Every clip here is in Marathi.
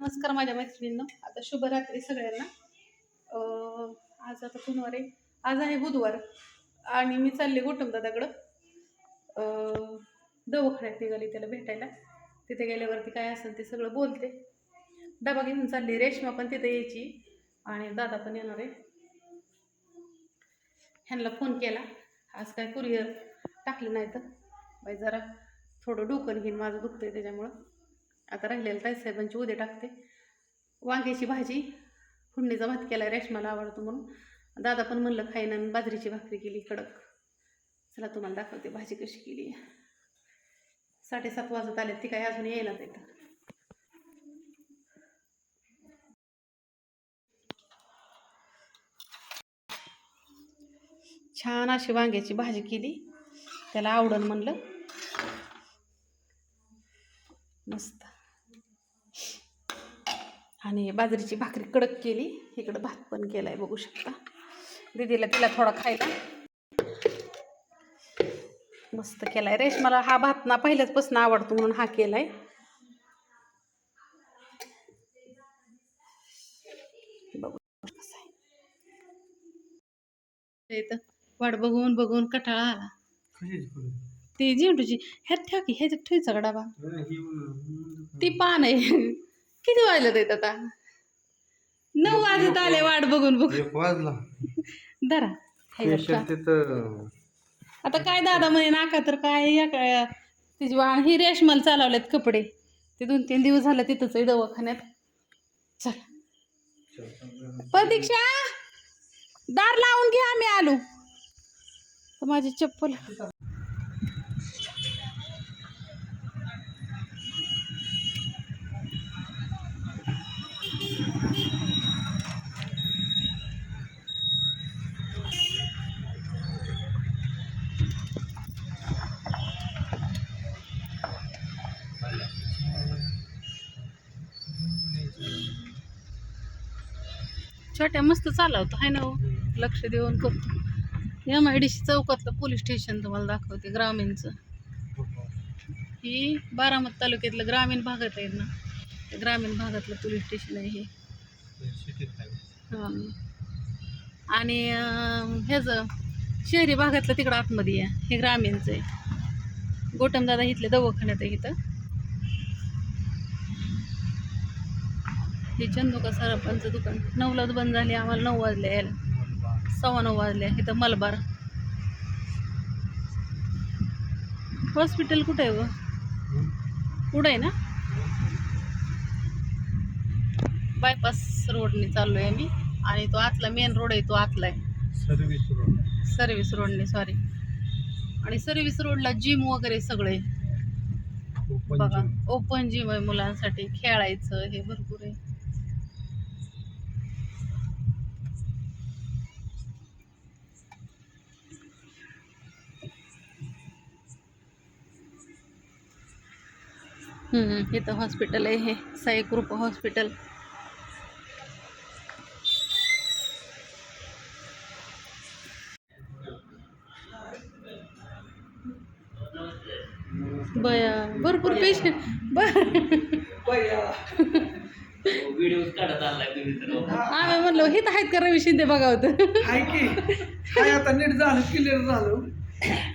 नमस्कार माझ्या मैत्रिणींनो. आता शुभरात्री सगळ्यांना. आज आता कुणवार आहे आज आहे बुधवार आणि मी चालले गोटम दादाकडं. दवाखान्यात निघाली त्याला भेटायला. तिथे गेल्यावरती काय असेल ते सगळं बोलते. डबा घेऊन चालली. रेश्मा पण तिथे यायची आणि दादा पण येणार आहे. ह्यांना फोन केला. आज काय कुरिअर टाकलं नाही तर. बाई जरा थोडं डोकं घेईन. माझं दुखतंय त्याच्यामुळं. आता राहिलेलं ताईसाहेबांची उद्या टाकते. वांग्याची भाजी फुडणीचा भात केला रेशमाला आवडतो म्हणून. दादा पण म्हणलं खाईन आणि बाजरीची भाकरी केली कडक. चला तुम्हाला दाखवते भाजी कशी केली. साडेसात वाजत आले ती काय अजून यायला तिथं छान अशी वांग्याची भाजी केली. त्याला आवडन म्हणलं. मस्त. आणि बाजरीची भाकरी कडक केली. इकडं भात पण केलाय बघू शकता. दीदीला तिला थोडा खायला. मस्त केलाय. रेशमाला हा भात ना पहिल्याचपासून आवडतो म्हणून हा केलाय. बघू कसा आहे. इथं वाट बघून बघून कटाळा आला. ती झेंडूची. ह्यात ठेव की ह्याच्यात ठेवायचा का डबा? ती पान आहे. किती वाजलं ते आता? नऊ वाजत आले वाट बघून बघून. एक वाजला. धरा. स्पेशल? तिथं आता काय दादा म्हणे नाका तर काय या काय तिची वाण ही रेशमाल चालवलेत कपडे. ते दोन तीन दिवस झालं तिथंच आहे दवाखान्यात. चल. प्रतीक्षा दार लावून घ्या आम्ही आलो. तर माझी चप्पल. छोट्या मस्त चालवतो आहे ना हो? लक्ष देऊन करतो. एम आय डी सी चौकातलं पोलीस स्टेशन तुम्हाला दाखवते ग्रामीणचं. ही बारामती तालुक्यातलं ग्रामीण भागात आहे ना त्या ग्रामीण भागातलं पोलीस स्टेशन आहे हे. हां. आणि ह्याचं शहरी भागातलं तिकडं आतमध्ये आहे हे ग्रामीणचं आहे. गोटमदादा इथले दवाखान्यात आहे इथं. हे चंदुका सराफांचं दुकान. नऊलाच बंद झाले आम्हाला नऊ वाजले यायला. सव्वा नऊ वाजले इथं मलबार. हॉस्पिटल कुठं आहे व पुढं आहे ना? बायपास रोडने चाललो आहे मी आणि तो आतला मेन रोड आहे तो आतला आहे. सर्व्हिस रोड सर्व्हिस रोडने सॉरी आणि सर्व्हिस रोडला जिम वगैरे सगळे. बघा ओपन जिम आहे मुलांसाठी खेळायचं हे भरपूर आहे. इथं हॉस्पिटल आहे हे साई ग्रुप हॉस्पिटल बया भरपूर पेशंट बर तर आम्ही म्हणलो हित आहेत का रवी शिंदे बघा होतं? आता नीट झालं क्लिअर झालं.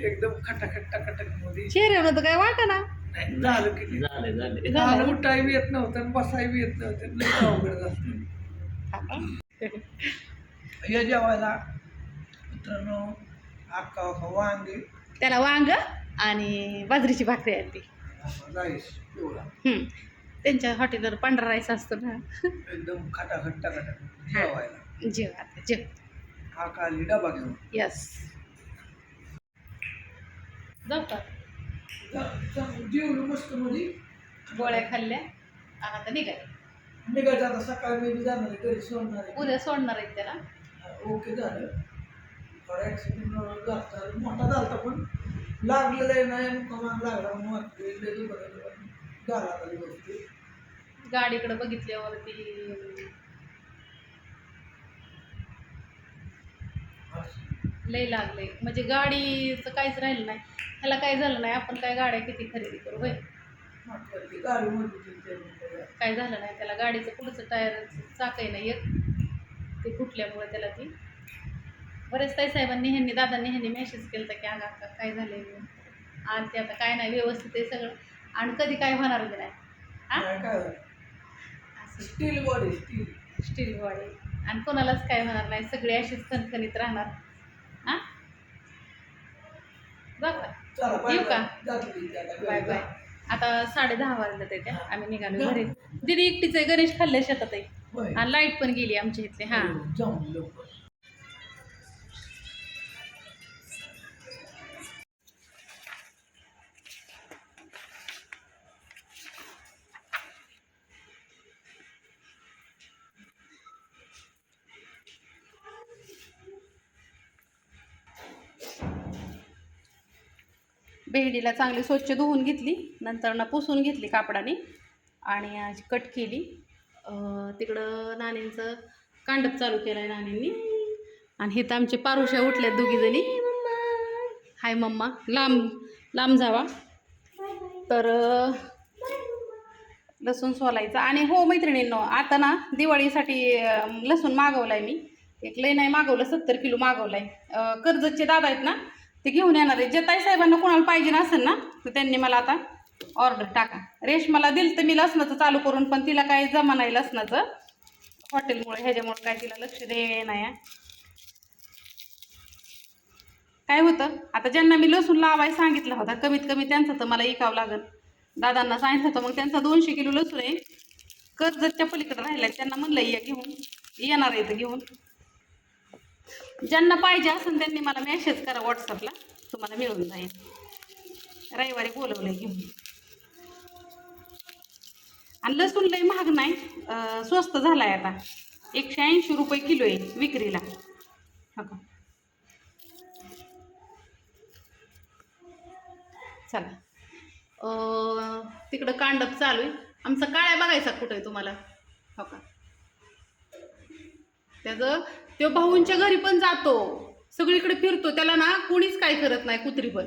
एकदम खटाखट टकाटकमध्ये. चेहऱ्यावर तर काय वाटा ना. नाही, झालं की झाले झाले. झालं. उठाय बी येत नव्हतं आणि बसाय बी येत नव्हतं. लई अवघड झालं. हे जेवायला मित्रांनो अक्का अक्का वांगे त्याला वांग आणि बाजरीची भाकरी आहे ती. राईस एवढा हम्म. त्यांच्या हॉटेलवर पांढरा राईस असतो ना. एकदम खटाखट टकाटक जेवायला. जेव आता जेव. हा खाली डबा घेऊन. यस जाऊ का? जेवलो मस्त मध्ये गोळ्या खाल्ल्या. आणि आता निघाय निघायचं आता सकाळी मी बी जाणार आहे घरी सोडणार आहे. उद्या सोडणार आहेत त्याला. ओके झालं. थोडा ॲक्सिडेंट झाला मोठा झाला पण. लागलेलं आहे नाही कमान लागला म्हणून वाटतं. झाला गोष्टी. गाडीकडे बघितल्यावरती लय लागले. म्हणजे गाडीचं काहीच राहिलं नाही. ह्याला काय झालं नाही आपण काय गाड्या किती खरेदी करू होय? गाडी. काय झालं नाही त्याला गाडीचं पुढचं टायर चाकही नाही येत. ते फुटल्यामुळे त्याला ती. बरेच ताई साहेबांनी ह्यांनी दादांनी ह्यांनी मेसेज केलं की अगं अक्का काय झालंय आणि ते आता काय नाही व्यवस्थित आहे सगळं. आणि कधी काय होणार बी नाही. हा? Steel body steel steel body आणि कोणालाच काय होणार नाही सगळे अशीच खणखणीत राहणार. हा? बघा येऊ का? बाय. बाय आता. साडे दहा वाजले ते त्या. आम्ही निघालो घरी दिदी एकटीच आहे गणेश खाल्ल्या शेतात आहे लाइट पण गेली आमच्या इथली. हा. भेंडीला चांगली स्वच्छ धुवून घेतली नंतर ना पुसून घेतली कापडाने आणि कट केली. तिकडं नाण्यांचं कांडप चालू केलं आहे नाण्यांनी आणि हे तर आमचे पारुशा उठल्यात दोघीजणी हाय मम्मा लांब लांब जावा. तर लसूण सोलायचं. आणि हो मैत्रिणींनो आता ना दिवाळीसाठी लसूण मागवलं आहे मी. एक लय नाही मागवलं सत्तर किलो मागवलं आहे कर्जतचे दादा आहेत ना ते घेऊन येणार आहे जे साहेबांना कोणाला पाहिजे असेल ना तर त्यांनी मला आता ऑर्डर टाका. रेशमाला दिल तर मी लसणाचं चालू करून पण तिला काही जमा नाही लसणाचं. हॉटेलमुळे ह्याच्यामुळे काय तिला लक्ष दे नाही काय होतं? आता ज्यांना मी लसूण लावायला सांगितलं होता कमीत कमी त्यांचं तर मला ऐकावं लागेल. दादांना सांगितलं होतं मग त्यांचा दोनशे किलो लसूण आहे. कर्जतच्या पलीकडे राहिला त्यांना म्हणलं या घेऊन येणार आहे तर घेऊन. ज्यांना पाहिजे असेल त्यांनी मला मेसेज करा व्हॉट्सअपला तुम्हाला मिळून जाईल. रविवारी बोलवलंय घेऊन. आणि लसूण लई महाग नाही. स्वस्त झाला आहे आता. एकशे ऐंशी रुपये किलो आहे विक्रीला. हो का? चला. तिकडं कांडप चालू आहे. आमचा काळ्या बघायचा कुठं आहे तुम्हाला? हो का? त्याचं तो भाऊंच्या घरी पण जातो. सगळीकडे फिरतो. त्याला ना कोणीच काय करत नाही कुत्री पण.